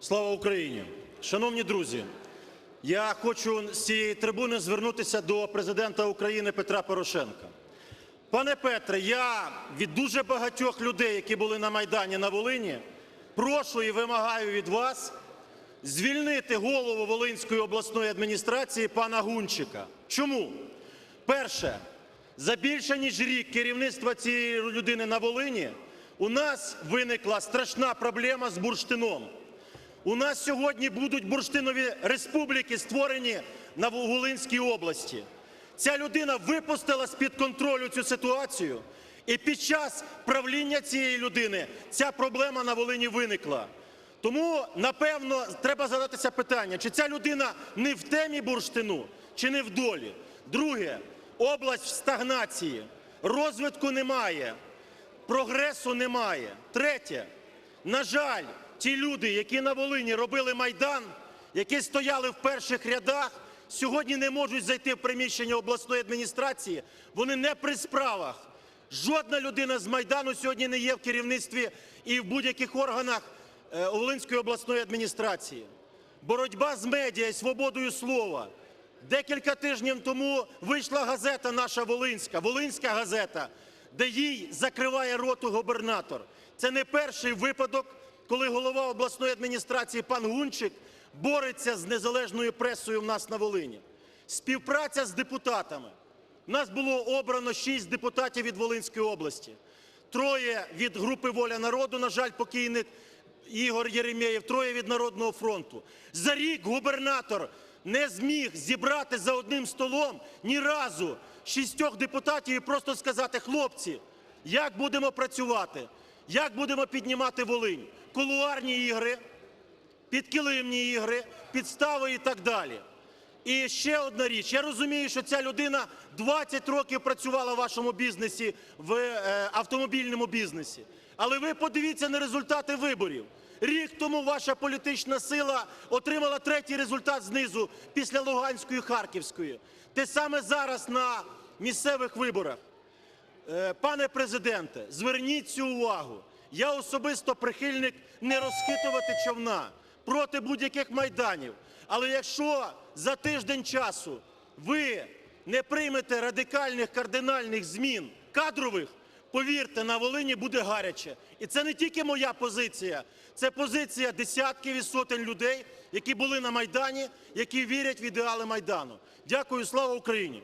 Слава Україні! Шановні друзі, я хочу з цієї трибуни звернутися до президента України Петра Порошенка. Пане Петре, я від дуже багатьох людей, які були на Майдані на Волині, прошу і вимагаю від вас звільнити голову Волинської обласної адміністрації пана Гунчика. Чому? Перше, за більше ніж рік керівництва цієї людини на Волині у нас виникла страшна проблема з бурштином. У нас сьогодні будуть бурштинові республіки створені на Волинській області. Ця людина випустила з-під контролю цю ситуацію, і під час правління цієї людини ця проблема на Волині виникла. Тому, напевно, треба задатися питання, чи ця людина не в темі бурштину, чи не в долі. Друге, область в стагнації, розвитку немає, прогресу немає. Третє, на жаль, ті люди, які на Волині робили майдан, які стояли в перших рядах, сьогодні не можуть зайти в приміщення обласної адміністрації. Вони не при справах. Жодна людина з майдану сьогодні не є в керівництві і в будь-яких органах е, Волинської обласної адміністрації. Боротьба з медіа і свободою слова. Декілька тижнів тому вийшла газета наша Волинська, Волинська газета, де їй закриває роту губернатор. Це не перший випадок, коли голова обласної адміністрації пан Гунчик бореться з незалежною пресою в нас на Волині. Співпраця з депутатами. Нас було обрано шість депутатів від Волинської області. Троє від групи Воля народу, на жаль, покійник Ігор Єремєєв, троє від Народного фронту. За рік губернатор не зміг зібрати за одним столом ні разу шістьох депутатів і просто сказати: хлопці, як будемо працювати, як будемо піднімати Волинь, кулуарні ігри, підкилимні ігри, підстави і так далі. І ще одна річ. Я розумію, що ця людина 20 років працювала в вашому бізнесі, в е, автомобільному бізнесі. Але ви подивіться на результати виборів. Рік тому ваша політична сила отримала третій результат знизу після Луганської Харківської. Те саме зараз на місцевих виборах. Е, Пане президенте, зверніть цю увагу. Я особисто прихильник не розхитувати човна проти будь-яких майданів. Але якщо за тиждень часу ви не приймете радикальних кардинальних змін кадрових, повірте, на Волині буде гаряче. І це не тільки моя позиція, це позиція десятків і сотень людей, які були на Майдані, які вірять в ідеали Майдану. Дякую, слава Україні!